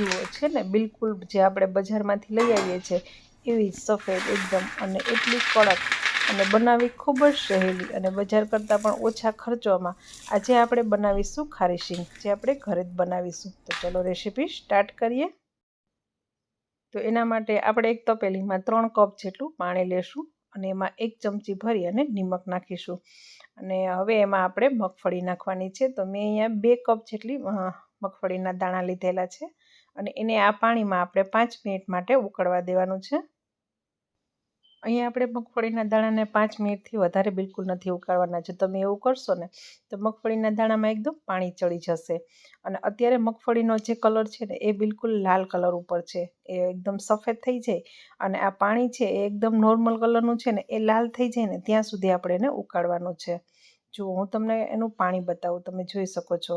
જુઓ છે ને, બિલકુલ જે આપણે બજારમાંથી લઈ આવીએ છીએ એવી સફેદ એકદમ અને એટલી કડક અને બનાવવી ખૂબ જ સહેલી અને બજાર કરતાં પણ ઓછા ખર્ચોમાં આજે આપણે બનાવીશું ખારી જે આપણે ઘરે જ બનાવીશું. તો ચલો રેસીપી સ્ટાર્ટ કરીએ. તો એના માટે આપણે એક તપેલીમાં ત્રણ કપ જેટલું પાણી લેશું અને એમાં એક ચમચી ભરી અને નિમક નાખીશું. અને હવે એમાં આપણે મગફળી નાખવાની છે. તો મેં અહીંયા બે કપ જેટલી મગફળીના દાણા લીધેલા છે. અને એને આ પાણીમાં આપણે પાંચ મિનિટ માટે ઉકળવા દેવાનું છે. અહીંયા આપણે મગફળીના દાણાને પાંચ મિનિટથી વધારે બિલકુલ નથી ઉકાળવાના. જો તમે એવું કરશો ને, તો મગફળીના દાણામાં એકદમ પાણી ચડી જશે. અને અત્યારે મગફળીનો જે કલર છે ને, એ બિલકુલ લાલ કલર ઉપર છે. એ એકદમ સફેદ થઈ જાય અને આ પાણી છે એ એકદમ નોર્મલ કલરનું છે ને, એ લાલ થઈ જાય ને, ત્યાં સુધી આપણે એને ઉકાળવાનું છે. જો હું તમને એનું પાણી બતાવું. તમે જોઈ શકો છો.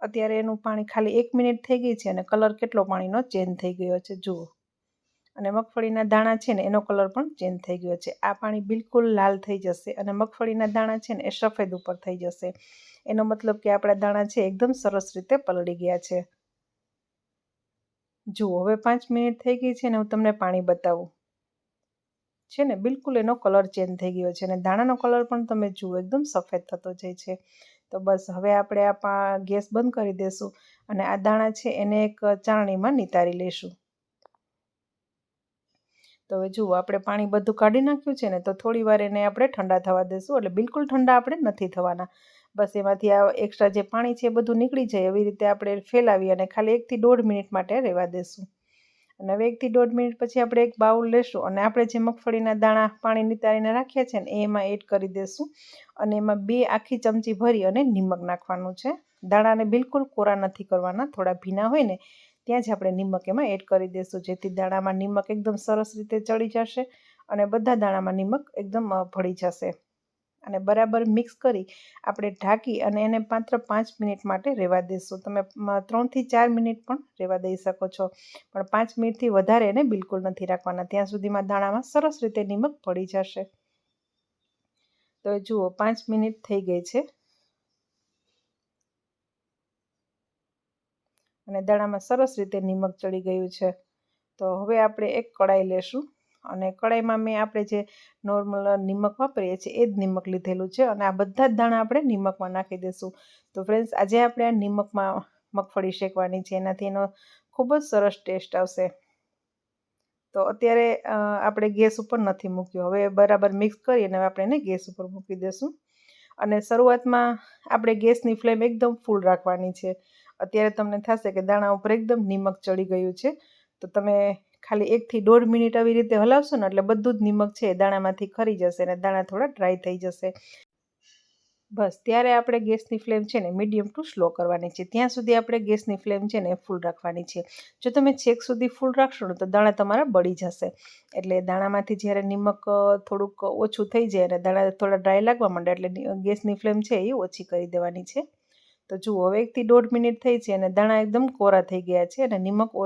અત્યારે એનું પાણી ખાલી એક મિનિટ થઈ ગઈ છે અને કલર કેટલો પાણીનો ચેન્જ થઈ ગયો છે, જુઓ. અને મગફળીના દાણા છે ને, એનો કલર પણ ચેન્જ થઈ ગયો છે. આ પાણી બિલકુલ લાલ થઈ જશે અને મગફળીના દાણા છે ને, એ સફેદ ઉપર થઈ જશે. એનો મતલબ કે આપણા દાણા છે, એકદમ સરસ રીતે પલળી ગયા છે. જુઓ, હવે પાંચ મિનિટ થઈ ગઈ છે ને, હું તમને પાણી બતાવું. છે ને, બિલકુલ એનો કલર ચેન્જ થઈ ગયો છે અને દાણાનો કલર પણ તમે જુઓ, એકદમ સફેદ થતો જાય છે. તો બસ હવે આપણે આ ગેસ બંધ કરી દઈશું અને આ દાણા છે એને એક ચાળણીમાં નિતારી લઈશું તો હવે જુઓ, આપણે પાણી બધું કાઢી નાખ્યું છે ને તો થોડી વાર એને આપણે ઠંડા થવા દઈશું એટલે બિલકુલ ઠંડા આપણે નથી થવાના. બસ એમાંથી આ એક્સ્ટ્રા જે પાણી છે એ બધું નીકળી જાય એવી રીતે આપણે ફેલાવી અને ખાલી એકથી દોઢ મિનિટ માટે રહેવા દઈશું અને હવે એકથી દોઢ મિનિટ પછી આપણે એક બાઉલ લેશું અને આપણે જે મગફળીના દાણા પાણી નિતારીને રાખ્યા છે ને, એમાં એડ કરી દઈશું અને એમાં બે આખી ચમચી ભરી અને નિમક નાખવાનું છે. દાણાને બિલકુલ કોરા નથી કરવાના, થોડા ભીના હોય ને, ત્યાં જ આપણે નિમક એમાં એડ કરી દઈશું જેથી દાણામાં નિમક એકદમ સરસ રીતે ચડી જશે અને બધા દાણામાં નિમક એકદમ ભળી જશે. અને બરાબર મિક્સ કરી આપણે ઢાંકી અને એને માત્ર પાંચ મિનિટ માટે રહેવા દઈશું. તમે ત્રણથી ચાર મિનિટ પણ રહેવા દઈ શકો છો. પણ પાંચ મિનિટથી વધારે એને બિલકુલ નથી રાખવાના. ત્યાં સુધીમાં દાણામાં સરસ રીતે નિમક પડી જશે. તો જુઓ, પાંચ મિનિટ થઈ ગઈ છે. અને દાણામાં સરસ રીતે નિમક ચડી ગયું છે. તો હવે આપણે એક કડાઈ લેશું. અને કડાઈમાં મેં આપણે જે નોર્મલ નિમક વાપરીએ છીએ, એ જ નિમક લીધેલું છે અને આ બધા જ દાણા આપણે નિમકમાં નાખી દઈશું. તો ફ્રેન્ડ્સ આજે આપણે આ નિમકમાં મગફળી શેકવાની છે, એનાથી એનો ખૂબ જ સરસ ટેસ્ટ આવશે. તો અત્યારે આપણે ગેસ ઉપર નથી મૂક્યો. હવે બરાબર મિક્સ કરી અને આપણે એને ગેસ ઉપર મૂકી દઈશું. અને શરૂઆતમાં આપણે ગેસની ફ્લેમ એકદમ ફૂલ રાખવાની છે. અત્યારે તમને થશે કે દાણા ઉપર એકદમ નિમક ચડી ગયું છે. તો તમે ખાલી એકથી દોઢ મિનિટ આવી રીતે હલાવશો ને એટલે બધું જ નિમક છે દાણામાંથી ખરી જશે અને દાણા થોડા ડ્રાય થઈ જશે. બસ, ત્યારે આપણે ગેસની ફ્લેમ છે ને મીડિયમ ટુ સ્લો કરવાની છે. ત્યાં સુધી આપણે ગેસની ફ્લેમ છે ને ફૂલ રાખવાની છે. જો તમે છેક સુધી ફૂલ રાખશો ને તો દાણા તમારા બળી જશે. એટલે દાણામાંથી જ્યારે નિમક થોડુંક ઓછું થઈ જાય અને દાણા થોડા ડ્રાય લાગવા માંડે એટલે ગેસની ફ્લેમ છે એ ઓછી કરી દેવાની છે. તો જુઓ હવે એકથી દોઢ મિનિટ થઈ છે અને દાણા એકદમ કોરા થઈ ગયા છે અને નિમક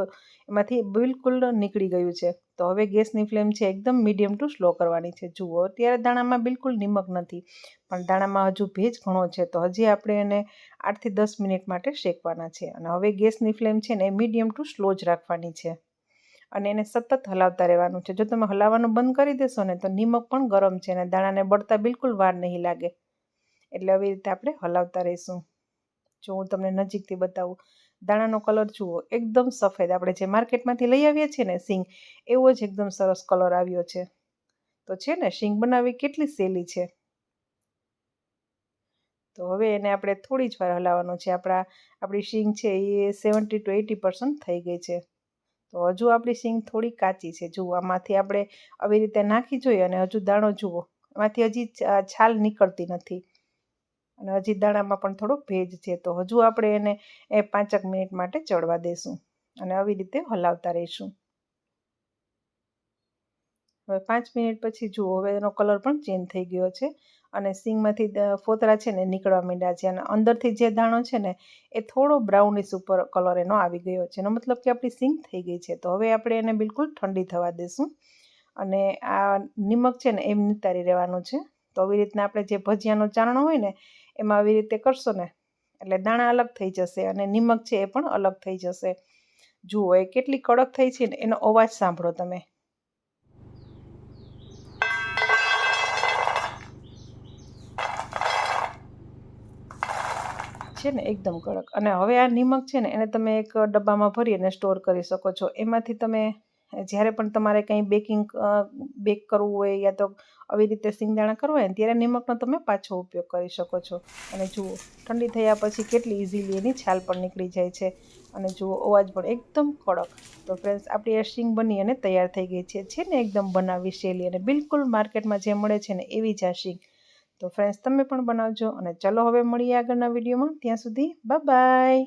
એમાંથી બિલકુલ નીકળી ગયું છે. તો હવે ગેસની ફ્લેમ છે એકદમ મીડિયમ ટુ સ્લો કરવાની છે. જુઓ, અત્યારે દાણામાં બિલકુલ નિમક નથી, પણ દાણામાં હજુ ભેજ ઘણો છે. તો હજી આપણે એને આઠથી દસ મિનિટ માટે શેકવાના છે. અને હવે ગેસની ફ્લેમ છે ને એ મીડિયમ ટુ સ્લો જ રાખવાની છે. અને એને સતત હલાવતા રહેવાનું છે. જો તમે હલાવવાનું બંધ કરી દેશો ને તો નિમક પણ ગરમ છે અને દાણાને બળતા બિલકુલ વાર નહીં લાગે. એટલે આવી રીતે આપણે હલાવતા રહીશું. જો હું તમને નજીકથી બતાવું, દાણાનો કલર જુઓ, એકદમ સફેદ. આપણે જે માર્કેટમાંથી લઈ આવીએ છીએ ને સિંગ, એવો જ એકદમ સરસ કલર આવ્યો છે. તો છે ને શીંગ બનાવવી કેટલી સહેલી છે. તો હવે એને આપણે થોડી જ વાર હલાવવાનું છે. આપણા, આપણી શીંગ છે એ સેવન્ટી ટુ એટી પર્સન્ટ થઈ ગઈ છે. તો હજુ આપણી સિંગ થોડી કાચી છે. જુઓ, આમાંથી આપણે આવી રીતે નાખી જોઈએ અને હજુ દાણો જુઓ. એમાંથી હજી છાલ નીકળતી નથી. અને હજી દાણામાં પણ થોડો ભેજ છે. તો હજુ આપણે એને એ પાંચક મિનિટ માટે ચડવા દઈશું અને આવી રીતે હલાવતા રહીશું. હવે પાંચ મિનિટ પછી જુઓ, હવે એનો કલર પણ ચેન્જ થઈ ગયો છે અને સિંગમાંથી ફોતરા છે ને નીકળવા માંડ્યા છે અને અંદરથી જે દાણો છે ને એ થોડો બ્રાઉનિશ ઉપર કલર એનો આવી ગયો છે. એનો મતલબ કે આપણી સિંગ થઈ ગઈ છે. તો હવે આપણે એને બિલકુલ ઠંડી થવા દઈશું અને આ નિમક છે ને એમ નિતારી રહેવાનું છે. તો આવી રીતના આપણે જે ભજીયાનો ચારણો હોય ને, એમાં આવી રીતે કરશો ને, એટલે દાણા અલગ થઈ જશે અને નિમક છે એ પણ અલગ થઈ જશે. જુઓ એ કેટલી કડક થઈ છે ને, એનો અવાજ સાંભળો તમે. છે ને, એકદમ કડક. અને હવે આ નિમક છે ને, એને તમે એક ડબ્બામાં ભરી અને સ્ટોર કરી શકો છો. એમાંથી તમે જ્યારે પણ તમારે કંઈ બેકિંગ બેક કરવું હોય યા તો આવી રીતે સિંગદાણા કરવા હોય ત્યારે નિમકનો તમે પાછો ઉપયોગ કરી શકો છો. અને જુઓ, ઠંડી થયા પછી કેટલી ઇઝીલી એની છાલ પણ નીકળી જાય છે. અને જુઓ, અવાજ પણ એકદમ કડક. તો ફ્રેન્ડ્સ આપણી આ શીંગ બની અને તૈયાર થઈ ગઈ છે. છે ને એકદમ બનાવી શૈલી અને બિલકુલ માર્કેટમાં જે મળે છે ને એવી જ આ શીંગ. તો ફ્રેન્ડ્સ તમે પણ બનાવજો અને ચલો હવે મળીએ આગળના વિડીયોમાં. ત્યાં સુધી બાય